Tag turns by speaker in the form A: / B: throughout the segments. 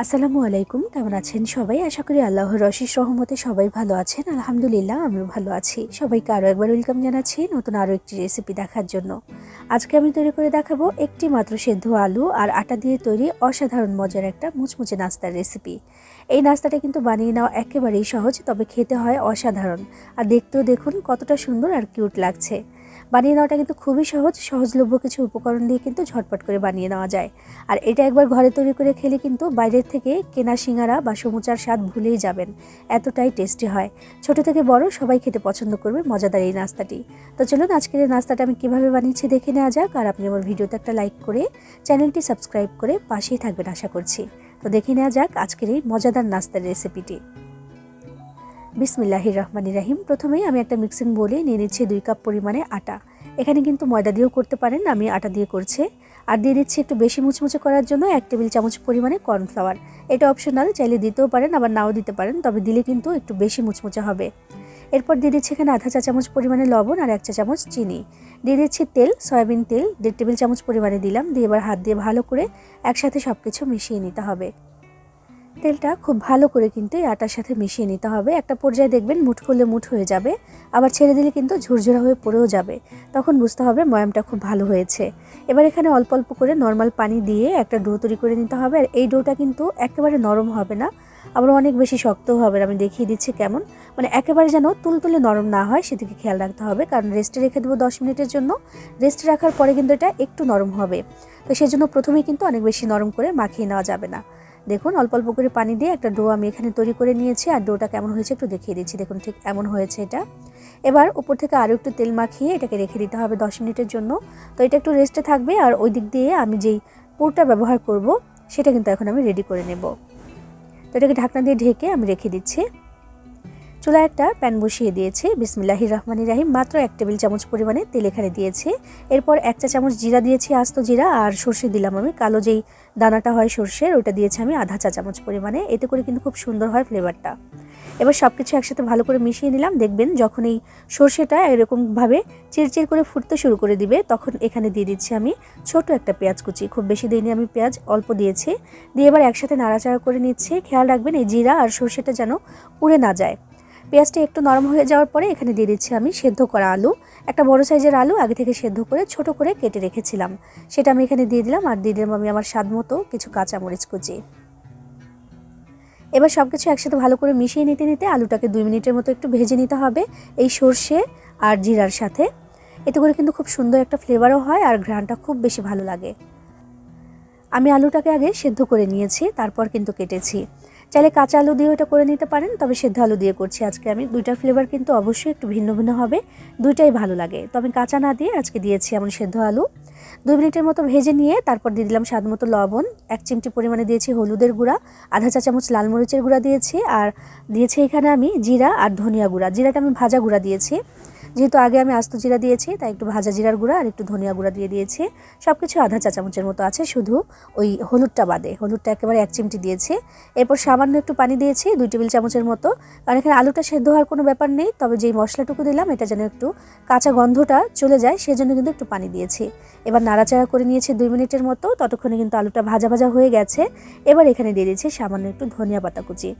A: আসসালামু আলাইকুম, কেমন আছেন সবাই? আশা করি আল্লাহর রশিস রহমতে সবাই ভালো আছেন। আলহামদুলিল্লাহ, আমিও ভালো আছি। সবাইকে আরও একবার ওয়েলকাম জানাচ্ছি নতুন আরও একটি রেসিপি দেখার জন্য। আজকে আমি তৈরি করে দেখাবো একটি মাত্র সেদ্ধ আলু আর আটা দিয়ে তৈরি অসাধারণ মজার একটা মুচমুচে নাস্তার রেসিপি এই নাস্তাটা কিন্তু বানিয়ে নেওয়া একেবারেই সহজ, তবে খেতে হয় অসাধারণ। আর দেখতেও দেখুন কতটা সুন্দর আর কিউট লাগছে। বানিয়ে নেওয়াটা কিন্তু খুবই সহজ। সহজলভ্য কিছু উপকরণ দিয়ে কিন্তু ঝটপট করে বানিয়ে নেওয়া যায়। আর এটা একবার ঘরে তৈরি করে খেলে কিন্তু বাইরের থেকে কেনা সিঙ্গারা বা সমুচার স্বাদ ভুলেই যাবেন। এতটাই টেস্টি হয়। ছোট থেকে বড় সবাই খেতে পছন্দ করবে। মজাদার এই নাস্তাটি। তো চলুন আজকের এই নাস্তাটা আমি কীভাবে বানিয়েছি দেখে নেওয়া যাক। আর আপনি আমার ভিডিওতে একটা লাইক করে চ্যানেলটি সাবস্ক্রাইব করে পাশেই থাকবেন আশা করছি। তো দেখে নেওয়া যাক আজকের এই মজাদার নাস্তার রেসিপিটি। বিসমিল্লাহির রহমানি রাহিম। প্রথমেই আমি একটা মিক্সিং বলে নিয়ে নিচ্ছি দুই কাপ পরিমাণে আটা। এখানে কিন্তু ময়দা দিয়েও করতে পারেন, আমি আটা দিয়ে করছি। আর দিয়ে দিচ্ছি একটু বেশি মুচমুচে করার জন্য এক টেবিল চামচ পরিমাণে কর্নফ্লাওয়ার। এটা অপশনাল চাইলে দিতেও পারেন, আবার নাও দিতে পারেন, তবে দিলে কিন্তু একটু বেশি মুচমুচে হবে। এরপর দিয়ে দিচ্ছি এখানে আধা চা চামচ পরিমাণে লবণ আর এক চা চামচ চিনি। দিয়ে দিচ্ছি তেল, সয়াবিন তেল, দেড় টেবিল চামচ পরিমাণে দিলাম। দিয়ে এবার হাত দিয়ে ভালো করে একসাথে সব কিছু মিশিয়ে নিতে হবে। তেলটা খুব ভালো করে কিন্তু এই আটার সাথে মিশিয়ে নিতে হবে। একটা পর্যায়ে দেখবেন মুঠ করলে মুঠ হয়ে যাবে, আবার ছেড়ে দিলে কিন্তু ঝুরঝুরা হয়ে পড়েও যাবে। তখন বুঝতে হবে ময়ামটা খুব ভালো হয়েছে। এবার এখানে অল্প অল্প করে নর্মাল পানি দিয়ে একটা ডো তৈরি করে নিতে হবে। আর এই ডোটা কিন্তু একেবারে নরম হবে না, আবার অনেক বেশি শক্তও হবে আমি দেখিয়ে দিচ্ছি কেমন। মানে একেবারে যেন তুলতুলে নরম না হয় সেদিকে খেয়াল রাখতে হবে, কারণ রেস্টে রেখে দেবো দশ মিনিটের জন্য। রেস্টে রাখার পরে কিন্তু এটা একটু নরম হবে। তো সেজন্য প্রথমেই কিন্তু অনেক বেশি নরম করে মাখিয়ে নেওয়া যাবে না। দেখুন, অল্প অল্প করে পানি দিয়ে একটা ডো আমি এখানে তৈরি করে নিয়েছি আর ডোটা কেমন হয়েছে একটু দেখিয়ে দিচ্ছি। দেখুন, ঠিক এমন হয়েছে এটা। এবার উপর থেকে আরও একটু তেল মাখিয়ে এটাকে রেখে দিতে হবে দশ মিনিটের জন্য। তো এটা একটু রেস্টে থাকবে আর ওই দিক দিয়ে আমি যেই পুরটা ব্যবহার করব, সেটা কিন্তু এখন আমি রেডি করে নেব। তো এটাকে ঢাকনা দিয়ে ঢেকে আমি রেখে দিচ্ছি। চুলায় একটা প্যান বসিয়ে দিয়েছি। বিসমিল্লাহির রহমানির রাহিম। মাত্র এক টেবিল চামচ পরিমাণে তেল এখানে দিয়েছি। এরপর এক চা চামচ জিরা দিয়েছি, আস্ত জিরা আর সর্ষে দিলাম আমি। কালো যেই দানাটা হয় সর্ষের ওটা দিয়েছি আমি আধা চা চামচ পরিমাণে। এতে করে কিন্তু খুব সুন্দর হয় ফ্লেভারটা। এবার সব কিছু একসাথে ভালো করে মিশিয়ে নিলাম। দেখবেন যখন এই সর্ষেটা এরকমভাবে চিরচির করে ফুটতে শুরু করে দিবে, তখন এখানে দিয়ে দিচ্ছি আমি ছোট একটা পেঁয়াজ কুচি। খুব বেশি দিইনি আমি পেঁয়াজ, অল্প দিয়েছি। দিয়ে এবার একসাথে নাড়াচাড়া করে নিচ্ছি। খেয়াল রাখবেন এই জিরা আর সর্ষেটা যেন পুড়ে না যায়। পেঁয়াজটা একটু নরম হয়ে যাওয়ার পরে এখানে দিয়ে দিচ্ছি আমি সেদ্ধ করা আলু। একটা বড় সাইজের আলু আগে থেকে সেদ্ধ করে, ছোট করে কেটে রেখেছিলাম। সেটা আমি এখানে দিয়ে দিলাম আর দিয়ে দিলাম আমি আমার স্বাদ মতো কিছু কাঁচামরিচ কুচি। এবার সব কিছু একসাথে ভালো করে মিশিয়ে নিতে নিতে আলুটাকে দুই মিনিটের মতো একটু ভেজে নিতে হবে এই সর্ষে আর জিরার সাথে। এতে করে কিন্তু খুব সুন্দর একটা ফ্লেভারও হয় আর ঘ্রাণটা খুব বেশি ভালো লাগে। আমি আলুটাকে আগে সেদ্ধ করে নিয়েছি, তারপর কিন্তু কেটেছি। চাইলে কাঁচা আলু দিয়ে এটা করে নিতে পারেন, তবে সেদ্ধ আলু দিয়ে করছি আজকে আমি। দুইটার ফ্লেভার কিন্তু অবশ্যই একটু ভিন্ন ভিন্ন হবে, দুইটাই ভালো লাগে। তো আমি কাঁচা না দিয়ে আজকে দিয়েছি এমন সেদ্ধ আলু। দুই মিনিটের মতো ভেজে নিয়ে তারপর দিয়ে দিলাম স্বাদ মতো লবণ। এক চিমটি পরিমাণে দিয়েছি হলুদের গুঁড়া, আধা চা চামচ লাল মরিচের গুঁড়া দিয়েছি, আর দিয়েছি এখানে আমি জিরা আর ধনিয়া গুঁড়া। জিরাটা আমি ভাজা গুঁড়া দিয়েছি। যেহেতু আগে আমি আস্ত জিরা দিয়েছি, তাই একটু ভাজা জিরার গুঁড়া আর একটু ধনিয়া গুঁড়া দিয়ে দিয়েছি। সব কিছু আধা চা চামচের মতো আছে, শুধু ওই হলুদটা বাদে। হলুদটা একেবারে এক চিমটি দিয়েছি। এরপর সামান্য একটু পানি দিয়েছি, দুই টেবিল চামচের মতো। কারণ এখানে আলুটা সেদ্ধ হওয়ার কোনো ব্যাপার নেই, তবে যেই মশলাটুকু দিলাম, এটা যেন একটু কাঁচা গন্ধটা চলে যায়, সেজন্য কিন্তু একটু পানি দিয়েছি। এবার নাড়াচাড়া করে নিয়েছি দুই মিনিটের মতো, ততক্ষণে কিন্তু আলুটা ভাজা ভাজা হয়ে গেছে। এবার এখানে দিয়ে দিয়েছি সামান্য একটু ধনিয়া পাতা কুচি।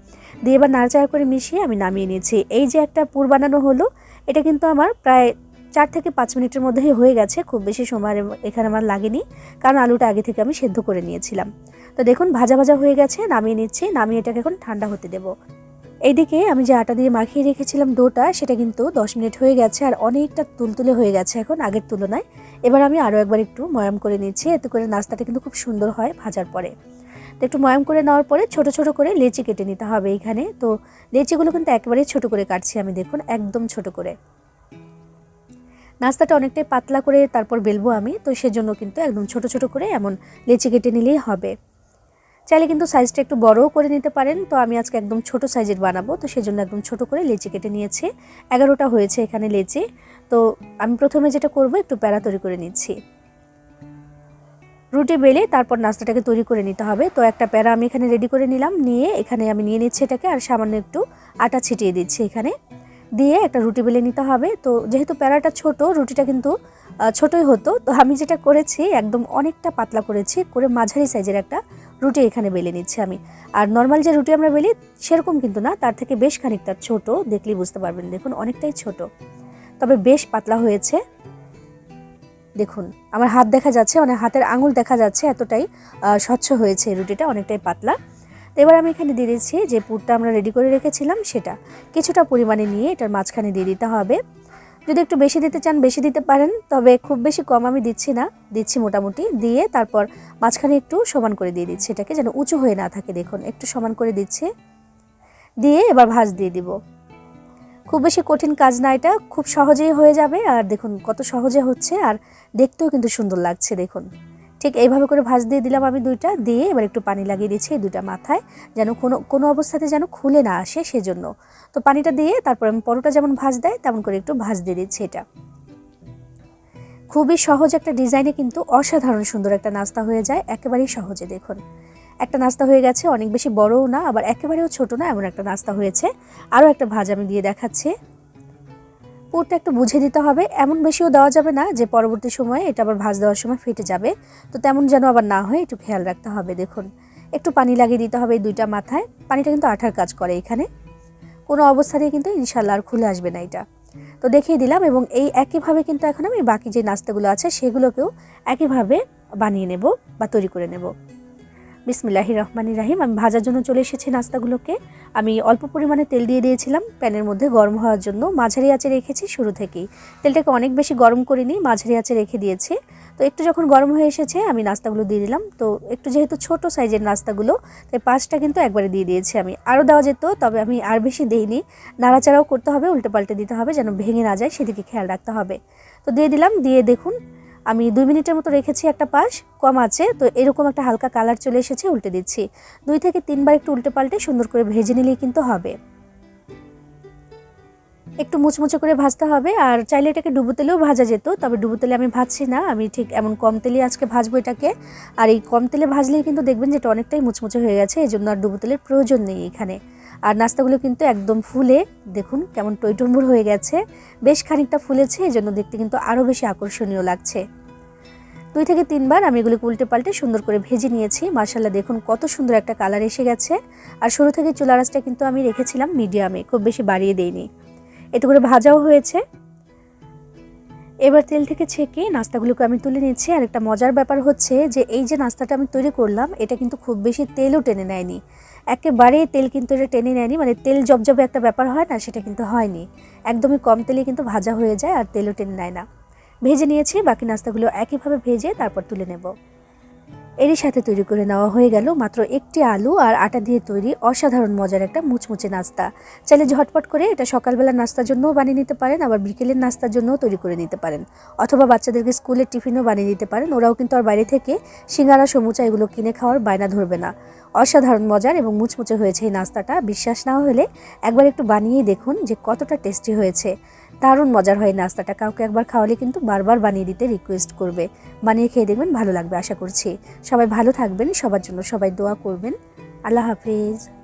A: দিয়ে এবার নাড়াচাড়া করে মিশিয়ে আমি নামিয়ে নিয়েছি। এই যে একটা পুর বানানো হলো এটা কিন্তু আমার প্রায় চার থেকে পাঁচ মিনিটের মধ্যেই হয়ে গেছে, খুব বেশি সময় এখানে আমার লাগেনি, কারণ আলুটা আগে থেকে আমি সেদ্ধ করে নিয়েছিলাম। তো দেখুন, ভাজা ভাজা হয়ে গেছে, নামিয়ে নিচ্ছি, নামিয়ে এটাকে এখন ঠান্ডা হতে দেবো। এইদিকে আমি যে আটা দিয়ে মাখিয়ে রেখেছিলাম ডোটা, সেটা কিন্তু দশ মিনিট হয়ে গেছে আর অনেকটা তুলতুলে হয়ে গেছে এখন আগের তুলনায়। এবার আমি আরও একবার একটু ময়াম করে নিচ্ছি, এতে করে নাস্তাটা কিন্তু খুব সুন্দর হয় ভাজার পরে। একটু ময়াম করে নেওয়ার পরে ছোট ছোট করে লেচি কেটে নিতে হবে এখানে। তো লেচিগুলো কিন্তু একেবারেই ছোট করে কাটছি আমি, দেখুন, একদম ছোট করে। নাস্তাটা অনেকটাই পাতলা করে তারপর বেলবো আমি, তো সেজন্য কিন্তু একদম ছোট ছোট করে এমন লেচি কেটে নিলেই হবে। চাইলে কিন্তু সাইজটা একটু বড়ও করে নিতে পারেন, তো আমি আজকে একদম ছোট সাইজের বানাবো, তো সেজন্য একদম ছোট করে লেচি কেটে নিয়েছি। এগারোটা হয়েছে এখানে লেচি, তো আমি প্রথমে যেটা করব একটু প্যারা তৈরি করে নিচ্ছি। রুটি বেলে তারপর নাস্তাটাকে তৈরি করে নিতে হবে। তো একটা প্যারা আমি এখানে রেডি করে নিলাম। নিয়ে এখানে আমি নিয়ে নিচ্ছি এটাকে আর সামান্য একটু আটা ছিটিয়ে দিচ্ছি এখানে। দিয়ে একটা রুটি বেলে নিতে হবে। তো যেহেতু প্যারাটা ছোট, রুটিটা কিন্তু ছোটই হতো। তো আমি যেটা করেছি, একদম অনেকটা পাতলা করেছি, করে মাঝারি সাইজের একটা রুটি এখানে বেলে নিচ্ছি আমি। আর নর্মাল যে রুটি আমরা বেলি, সেরকম কিন্তু না, তার থেকে বেশ খানিকটা ছোট, দেখলেই বুঝতে পারবেন। দেখুন, অনেকটাই ছোট। তবে বেশ পাতলা হয়েছে। দেখুন, আমার হাত দেখা যাচ্ছে মানে হাতের আঙুল দেখা যাচ্ছে এতটাই স্বচ্ছ হয়েছে রুটিটা, অনেকটাই পাতলা। তো এবার আমি এখানে দিয়ে দিচ্ছি যে পুরটা আমরা রেডি করে রেখেছিলাম সেটা। কিছুটা পরিমাণে নিয়ে এটার মাঝখানে দিয়ে দিতে হবে। যদি একটু বেশি দিতে চান, বেশি দিতে পারেন, তবে খুব বেশি কম আমি দিচ্ছি না, দিচ্ছি মোটামুটি। দিয়ে তারপর মাঝখানে একটু সমান করে দিয়ে দিচ্ছি, এটাকে যেন উঁচু হয়ে না থাকে, দেখুন, একটু সমান করে দিচ্ছি। দিয়ে এবার ভাঁজ দিয়ে দিব। খুব বেশি কঠিন কাজ না এটা, খুব সহজেই হয়ে যাবে। আর দেখুন কত সহজে হচ্ছে, আর দেখতেও কিন্তু সুন্দর লাগছে, দেখুন। ঠিক এইভাবে করে ভাজ দিয়ে দিলাম আমি দুইটা, দিয়ে এবার একটু পানি লাগিয়ে এই দুইটা মাথায়, যেন কোনো কোনো অবস্থাতে যেন খুলে না আসে সেজন্য। তো পানিটা দিয়ে তারপর আমি পরোটা যেমন ভাজ দেয়, তেমন করে একটু ভাজ দিয়ে দিচ্ছি এটা। খুবই সহজ একটা ডিজাইনে কিন্তু অসাধারণ সুন্দর একটা নাস্তা হয়ে যায়, একেবারেই সহজে, দেখুন। একটা নাস্তা হয়ে গেছে, অনেক বেশি বড়ও না, আবার একেবারেও ছোট না, এমন একটা নাস্তা হয়েছে। আরও একটা ভাজ আমি দিয়ে দেখাচ্ছি। পুরটা একটু বুঝে দিতে হবে, এমন বেশিও দেওয়া যাবে না যে পরবর্তী সময়ে এটা আবার ভাজ দেওয়ার সময় ফেটে যাবে। তো তেমন যেন আবার না হয়, একটু খেয়াল রাখতে হবে, দেখুন। একটু পানি লাগিয়ে দিতে হবে এই দুইটা মাথায়, পানিটা কিন্তু আঠার কাজ করে এখানে। কোনো অবস্থাতেই কিন্তু ইনশাল্লাহ আর খুলে আসবে না এটা। তো দেখিয়ে দিলাম এবং এই একইভাবে কিন্তু এখন আমি বাকি যে নাস্তাগুলো আছে, সেগুলোকেও একইভাবে বানিয়ে নেব বা তৈরি করে নেব। বিসমিল্লাহি রহমানি রাহিম আমি ভাজার জন্য চলে এসেছি নাস্তাগুলোকে। আমি অল্প পরিমাণে তেল দিয়ে দিয়েছিলাম। প্যানের মধ্যে গরম হওয়ার জন্য মাঝারি আঁচে রেখেছি শুরু থেকেই। তেলটাকে অনেক বেশি গরম করিনি, মাঝারি আঁচে রেখে দিয়েছি। তো একটু যখন গরম হয়ে এসেছে, আমি নাস্তাগুলো দিয়ে দিলাম। তো একটু যেহেতু ছোট সাইজের নাস্তাগুলো, তাই পাঁচটা কিন্তু একবারে দিয়ে দিয়েছি আমি। আরও দেওয়া যেত, তবে আমি আর বেশি দিইনি। নাড়াচাড়াও করতে হবে, উল্টে পাল্টে দিতে হবে, যেন ভেঙে না যায়, সেদিকে খেয়াল রাখতে হবে। তো দিয়ে দিলাম, দিয়ে দেখুন আমি দুই মিনিটের মতো রেখেছি একটা পাশ, কম আছে, তো এরকম একটা হালকা কালার চলে এসেছে, উল্টে দিচ্ছি। দুই থেকে তিনবার একটু উল্টে পাল্টে সুন্দর করে ভেজে নিলেই কিন্তু হবে। একটু মুচমুচে করে ভাজতে হবে, আর চাইলে এটাকে ডুবো তেলেও ভাজা যেত, তবে ডুবো তেলে আমি ভাজছি না, আমি ঠিক এমন কম তেলে আজকে ভাজবো এটাকে। আর এই কম তেলে ভাজলেই কিন্তু দেখবেন যে এটা অনেকটাই মুচমুচে হয়ে গেছে এই জন্য আর ডুবো তেলের প্রয়োজন নেই এখানে। আর নাস্তাগুলো কিন্তু একদম ফুলে, দেখুন কেমন টইটম্বুর হয়ে গেছে, বেশ খানিকটা ফুলেছে এই জন্য দেখতে কিন্তু আরও বেশি আকর্ষণীয় লাগছে। দুই থেকে তিনবার আমি এগুলোকে উল্টে পাল্টে সুন্দর করে ভেজে নিয়েছি মার্শাল্লাহ দেখুন কত সুন্দর একটা কালার এসে গেছে। আর শুরু থেকে চুলা রাসটা কিন্তু আমি রেখেছিলাম মিডিয়ামে, খুব বেশি বাড়িয়ে দেইনি। এতে করে ভাজাও হয়েছে। এবার তেল থেকে ছেঁকে নাস্তাগুলোকে আমি তুলে নিচ্ছি। আর একটা মজার ব্যাপার হচ্ছে যে, এই যে নাস্তাটা আমি তৈরি করলাম, এটা কিন্তু খুব বেশি তেলও টেনে নেয়নি। একেবারে তেল কিন্তু এটা টেনে নেয়নি মানে তেল জবজবে একটা ব্যাপার হয় না, সেটা কিন্তু হয়নি। একদমই কম তেলে কিন্তু ভাজা হয়ে যায় আর তেলও টেনে নেয় না। ভেজে নিয়েছি, বাকি নাস্তাগুলো একইভাবে ভেজে তারপর তুলে নেব। এরই সাথে তৈরি করে নেওয়া হয়ে গেল মাত্র একটি আলু আর আটা দিয়ে তৈরি অসাধারণ মজার একটা মুচমুচে নাস্তা। চাইলে ঝটপট করে এটা সকালবেলা নাস্তার জন্যও বানিয়ে নিতে পারেন, আবার বিকেলের নাস্তার জন্যও তৈরি করে নিতে পারেন। অথবা বাচ্চাদেরকে স্কুলের টিফিনও বানিয়ে নিতে পারেন, ওরাও কিন্তু আর বাইরে থেকে সিঙ্গারা, সমুচা এগুলো কিনে খাওয়ার বায়না ধরবে না। অসাধারণ মজার এবং মুচমুচে হয়েছে এই নাস্তাটা, বিশ্বাস না হলে একবার একটু বানিয়েই দেখুন যে কতটা টেস্টি হয়েছে। দারুণ মজার হয় নাস্তাটা। কাউকে একবার খাওয়ালে কিন্তু বারবার বানিয়ে দিতে রিকোয়েস্ট করবে। বানিয়ে খেয়ে দেখবেন ভালো লাগবে আশা করছি। সবাই ভালো থাকবেন, সবার জন্য সবাই দোয়া করবেন। আল্লাহ হাফিজ।